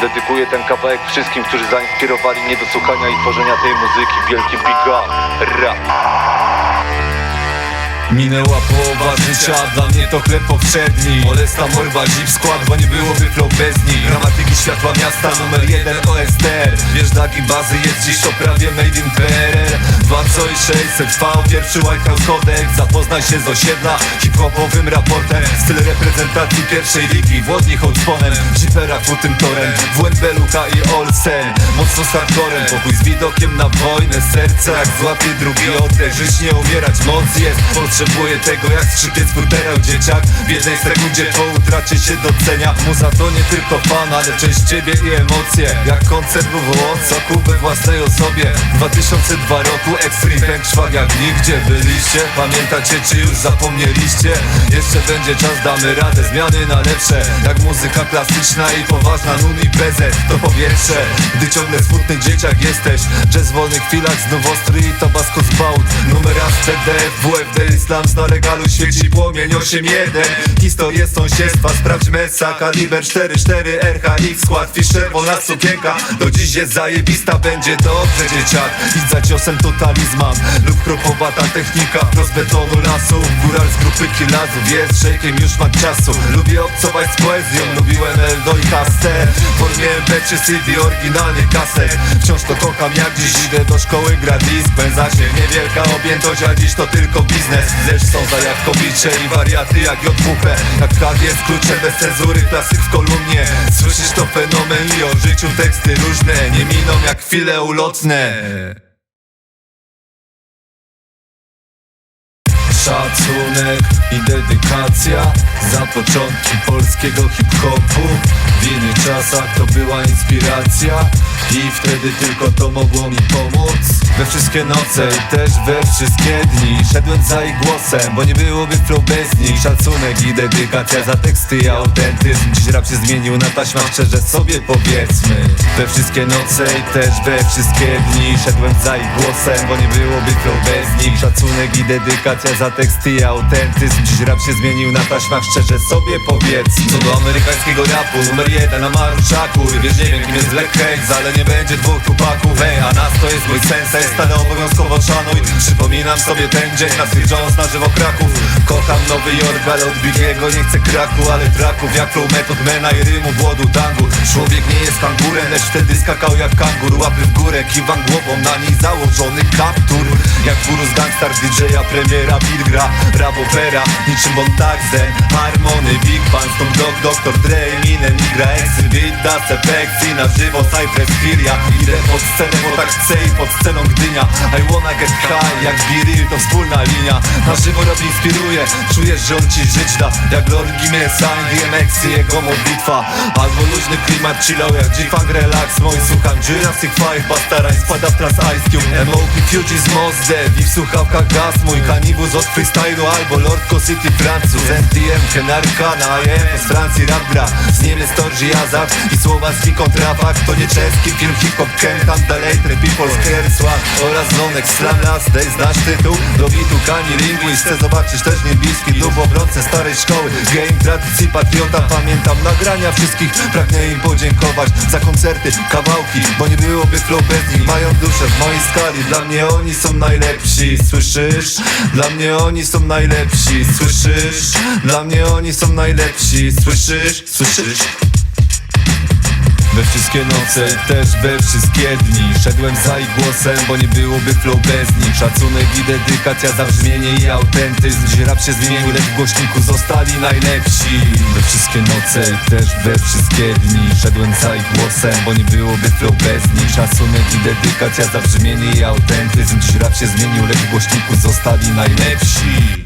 Dedykuję ten kawałek wszystkim, którzy zainspirowali mnie do słuchania i tworzenia tej muzyki. Wielkie big up, rap. Minęła połowa życia, dla mnie to chleb powszedni. Molesta, morba, zip, skład, bo nie byłoby flow bez nich. Gramatyki światła miasta, numer jeden OSTR Wiesz, dagi bazy jest dziś to prawie made in PRL 2 co i 600 trwał pierwszy White House Codex. Zapoznaj się z osiedla, hip-hopowym raportem. Styl reprezentacji pierwszej ligi Włodni hołdponem, Jeepera kutym torem WNB, Luka i Olsen. Mocno z hardcorem, pokój z widokiem na wojnę Serce jak złapie drugi oddech Żyć nie umierać, moc jest Potrzebuję tego jak skrzypiec futerał dzieciak. W jednej sekundzie po utracie się docenia. Muza to nie tylko fan, ale część ciebie i emocje. Jak koncert WWO, soku we własnej osobie. 2002 roku, Extreme Bank jak nigdzie byliście. Pamiętacie czy już zapomnieliście? Jeszcze będzie czas, damy radę, zmiany na lepsze. Jak muzyka klasyczna i poważna nun i prezent To po pierwsze, gdy ciągle smutny dzieciak jesteś Jazz w wolnych chwilach, znów ostry i tabasco z bałt Numer raz TDF, WFD, Islam na legalu świeci płomień 8-1 Historię sąsiedztwa, sprawdź Messa Kaliber 4-4, RHX, skład Fischer, wolna sukienka Do dziś jest zajebista, będzie dobrze dzieciak. Idź za ciosem to talizman lub kropowata technika Prost betonu lasu, góral z grupy kilazów Jest szejkiem, już ma czasu. Lubię obcować z poezją, lubiłem Eldo i Kaster W formie MP3 CD, oryginalny kaset. Wciąż to kocham jak dziś idę do szkoły gra disk się niewielka objętość, a dziś to tylko biznes Lecz są zajawkowicze i wariaty jak JWP Jak kart jest kluczem bez cenzury, klasyk w kolumnie. Słyszysz to fenomen i o życiu teksty różne. Nie miną jak chwile ulotne. Szacunek i dedykacja za początki polskiego hip-hopu. W innych czasach to była inspiracja i wtedy tylko to mogło mi pomóc. We wszystkie noce i też we wszystkie dni. Szedłem za ich głosem, bo nie byłoby flow bez nich. Szacunek i dedykacja za teksty i autentyzm. Dziś rap się zmienił na taśmach, szczerze sobie powiedzmy. We wszystkie noce i też we wszystkie dni. Szedłem za ich głosem, bo nie byłoby flow bez nich. Szacunek i dedykacja za teksty i autentyzm. Dziś rap się zmienił na taśmach, szczerze sobie powiedzmy. Co do amerykańskiego rapu, numer jeden na maruszaku. Wiesz, nie wiem kim jest Black ale nie będzie dwóch tupaków Ej, a nas to jest mój sensei, stale obowiązkowo szanuj Przypominam sobie ten dzień na Sir Jones na żywo Kraków. Kocham Nowy Jork, ale od Bigiego nie chcę kraku Ale traków jak flow metod mena i rymu włodu tangu. Człowiek kangurem, lecz wtedy skakał jak kangur Łapy w górę, kiwam głową, na niej założony kaptur. Jak guru z gangstar, DJ-a, premiera, beat gra Rap opera, niczym Bontaxen Harmony, Big Bang, Snoop Dogg, Dr. Dre, Eminem, Igra, Exy, Beat, Das, Efekcji Na żywo, Cypress Hill, ja idę pod scenę, bo tak chcę i pod sceną Gdynia. I wanna get high, jak Biril, to wspólna linia. Na żywo robi inspiruje, czujesz, że on ci żyć da. Jak Lord Gimme, Sign, DMX i jego modlitwa. Albo luźny klimat, chillał jak G-Funk, relax Mój słucham Jurassic 5, Bastara i spada w trans Ice Cube. M.O.P. Fugees, Mos Def i w słuchawkach gaz Mój kanibus od freestylu albo Lordco City, Francuz. NTM, Kenarkana, AM z Francji rap gra. Z Niemiec Torży Azar i słowacki kontrafakt To nie czeski film hip-hop, Ken, tam dalej Trepy, Polskie Hersła oraz Zonek Slam Last Day, znasz tytuł? Do bitu Kani Linguist, chcę zobaczyć też niebieski Dub obrońcę starej szkoły. Game, tradycji, patriota Pamiętam nagrania wszystkich. Pragnę im podziękować za koncerty, kawałki Bo nie byłoby flow bez nich Mają duszę w mojej skali Dla mnie oni są najlepsi, słyszysz? Dla mnie oni są najlepsi, słyszysz? Dla mnie oni są najlepsi, słyszysz? Słyszysz? We wszystkie noce też we wszystkie dni. Szedłem za ich głosem, bo nie byłoby flow bez nich. Szacunek i dedykacja za brzmienie i autentyzm. Dziś rap się zmienił, lecz w głośniku zostali najlepsi. We wszystkie noce też we wszystkie dni. Szedłem za ich głosem, bo nie byłoby flow bez nich. Szacunek i dedykacja za brzmienie i autentyzm. Dziś rap się zmienił, lecz w głośniku zostali najlepsi